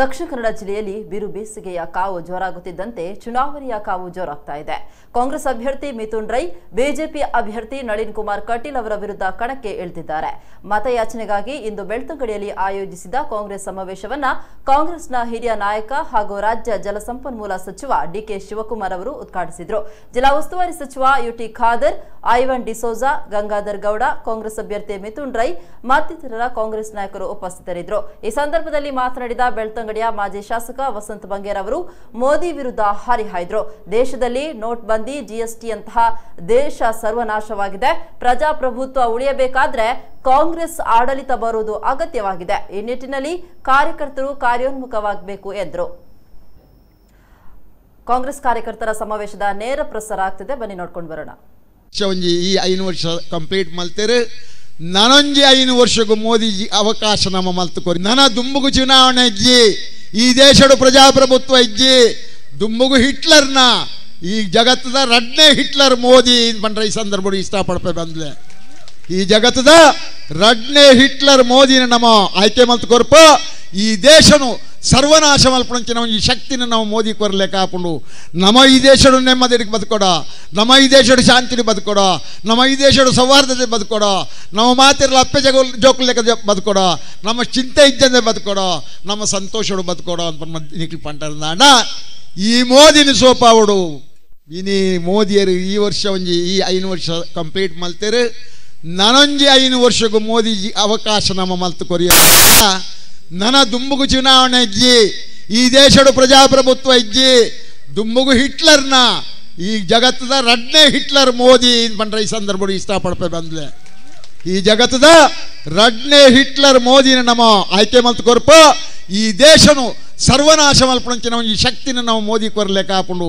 ದಕ್ಷಿಣ ಕನ್ನಡ ಜಿಲ್ಲೆಯಲ್ಲಿ ಬಿರು ಬೇಸಿಗೆಯ ಕಾವು ಜೋರಾಗುತ್ತಿದ್ದಂತೆ ಚುನಾವಣೆಯ ಕಾವು ಜೋರಾಗ್ತಾ ಇದೆ. ಕಾಂಗ್ರೆಸ್ ಅಭ್ಯರ್ಥಿ ಮಿಥುನ್ ರೈ, ಬಿಜೆಪಿ ಅಭ್ಯರ್ಥಿ ನಳಿನ್ ಕುಮಾರ್ ಕಟೀಲ್ ಅವರ ವಿರುದ್ಧ ಕಣಕ್ಕೆ ಇಳಿದಿದ್ದಾರೆ. ಮತಯಾಚನೆಗಾಗಿ ಇಂದು ಬೆಳ್ತಂಗಡಿಯಲ್ಲಿ ಆಯೋಜಿಸಿದ ಕಾಂಗ್ರೆಸ್ ಸಮಾವೇಶವನ್ನ ಕಾಂಗ್ರೆಸ್ನ ಹಿರಿಯ ನಾಯಕ ಹಾಗೂ ರಾಜ್ಯ ಜಲಸಂಪನ್ಮೂಲ ಸಚಿವ ಡಿಕೆ ಶಿವಕುಮಾರ್ ಅವರು ಉದ್ಘಾಟಿಸಿದರು. ಜಿಲ್ಲಾ ಉಸ್ತುವಾರಿ ಸಚಿವ ಯುಟಿ ಖಾದರ್, ಐವನ್ ಡಿಸೋಜಾ ಗಂಗಾಧರ್ ಗೌಡ, ಕಾಂಗ್ರೆಸ್ ಅಭ್ಯರ್ಥಿ ಮಿಥುನ್ ರೈ, ಮತ್ತಿತರರ ಕಾಂಗ್ರೆಸ್ ನಾಯಕರು ಉಪಸ್ಥಿತರಿದ್ದರು. ಈ ಸಂದರ್ಭದಲ್ಲಿ ಮಾತನಾಡಿದ ಬೆಳ್ತಂಗಡಿಯ ಮಾಜಿ ಶಾಸಕ ವಸಂತ ಬಂಗೇರ್ ಅವರು ಮೋದಿ ವಿರುದ್ಧ ಹರಿಹಾಯ್ದರು ದೇಶದಲ್ಲಿ ನೋಟ್ ಬಂದಿ ಜಿಎಸ್ಟಿಯಂತಹ ದೇಶ ಸರ್ವನಾಶವಾಗಿದೆ. ಪ್ರಜಾಪ್ರಭುತ್ವ ಉಳಿಯಬೇಕಾದ್ರೆ ಕಾಂಗ್ರೆಸ್ ಆಡಳಿತ ಬರುವುದು ಅಗತ್ಯವಾಗಿದೆ. ಈ ನಿಟ್ಟಿನಲ್ಲಿ ಕಾರ್ಯಕರ್ತರು ಕಾರ್ಯೋನ್ಮುಖವಾಗಬೇಕು ಎಂದರು. ಕಾಂಗ್ರೆಸ್ ಕಾರ್ಯಕರ್ತರ ಸಮಾವೇಶದ ನೇರ ಪ್ರಸಾರ ಆಗ್ತಿದೆ. ಬನ್ನಿ ನೋಡ್ಕೊಂಡು ಬರೋಣ. ಈ ಐನು ವರ್ಷ ಕಂಪ್ಲೀಟ್ ಮಲ್ತೇರು. ನನೊಂಜಿ ಐನು ವರ್ಷಗೂ ಮೋದಿಜಿ ಅವಕಾಶ ನಮ್ಮ ಮಲ್ತುಕೊರಿ ನನ ದುಂಬುಗು ಚುನಾವಣೆ ಇಜ್ಜಿ, ಈ ದೇಶಡು ಪ್ರಜಾಪ್ರಭುತ್ವ ಇಜ್ಜಿ, ದುಂಬುಗು ಹಿಟ್ಲರ್ನ, ಈ ಜಗತ್ತದ ರಡ್ನೇ ಹಿಟ್ಲರ್ ಮೋದಿ ಪಂಡ್ರೆ ಈ ಸಂದರ್ಭ ಇಷ್ಟಪಡ್ಪೆ ಬಂದ್ಲೆ ಈ ಜಗತ್ತದ ರಡ್ನೇ ಹಿಟ್ಲರ್ ಮೋದಿನ ನಮ್ಮ ಆಯ್ಕೆ ಮಲ್ತು ಕೊರ್ಪ, ಈ ದೇಶನು ಸರ್ವನಾಶ ಮಲ್ಪಣಂಚಿನ ಈ ಶಕ್ತಿನ ನಾವು ಮೋದಿ ಕೊರಲೇ ಹಾಕೊಂಡು, ನಮ್ಮ ಈ ದೇಶಡು ನೆಮ್ಮದಿಗೆ ಬದುಕೋಡ, ನಮ್ಮ ಈ ದೇಶಡು ಶಾಂತಿని ಬದುಕೋಡ, ನಮ್ಮ ಈ ದೇಶಡು ಸೌಹಾರ್ದತೆ ಬದುಕೋಡ, ನಮ್ಮ ಮಾತಿರಲ್ಲ ಅಪ್ಪೆ ಜಗ ಜೋಕು ಲೆಕ್ಕ ಬದುಕೋಡ, ನಮ್ಮ ಚಿಂತೆ ಇದ್ದಂದೆ ಬದುಕೋಡ, ನಮ್ಮ ಸಂತೋಷಡು ಬದುಕೋಡ ಅಂತ ನಿಕ್ಲಿ ಪಂಟ ಈ ಮೋದಿನ ಸೋಪಾವಡು ಇನಿ ಮೋದಿಯರು ಈ ವರ್ಷ ಒಂಜಿ, ಈ ಐನು ವರ್ಷ ಕಂಪ್ಲೀಟ್ ಮಲ್ತೇರು. ನನೊಂಜಿ ಐನು ವರ್ಷಗೂ ಮೋದಿಜಿ ಅವಕಾಶ ನಮ್ಮ ಮಲ್ತು ಕೊರಿಯ ನನ ದುಂಬುಗು ಚುನಾವಣೆ ಇಜ್ಜಿ, ಈ ದೇಶಡು ಪ್ರಜಾಪ್ರಭುತ್ವ ಇಜ್ಜಿ, ದುಂಬುಗು ಹಿಟ್ಲರ್ನ, ಈ ಜಗತ್ತದ ರಡ್ನೇ ಹಿಟ್ಲರ್ ಮೋದಿ ಪಂಡ್ರೆ ಈ ಸಂದರ್ಭ ಇಷ್ಟಪಡ್ಪೆ ಬಂದ್ಲೆ. ಈ ಜಗತ್ತದ ರಡ್ನೇ ಹಿಟ್ಲರ್ ಮೋದಿನ ನಮ್ಮ ಆಯ್ಕೆ ಮಲ್ತು ಕೊರ್ಪ, ಈ ದೇಶನು ಸರ್ವನಾಶ ಮಲ್ಪಣಂಚಿನ ಈ ಶಕ್ತಿನ ನಾವು ಮೋದಿ ಕೊರ್ಲೆಕ್ಕ ಹಾಕೊಂಡು